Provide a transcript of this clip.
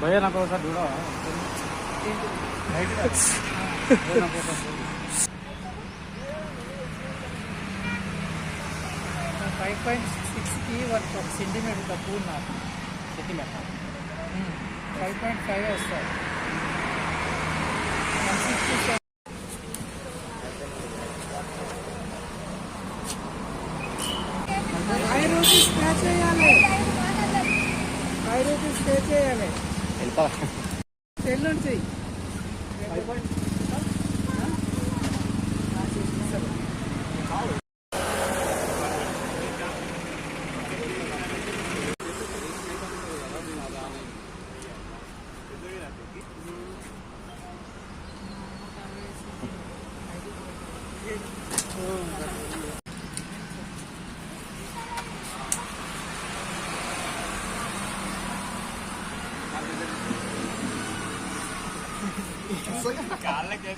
భయ నాకు చూడ ఫైవ్ పాయింట్ సిక్స్కి వర్క్ ఒక సెంటీమీటర్ తక్కువ ఉన్నారు. సెంటీమీటర్? ఫైవ్ పాయింట్ ఫైవ్ వస్తారు రూపీస్ పే చేయాలి. ఫైవ్ రూపీస్ పే చేయాలి చెయ్యి కాళ్ళకి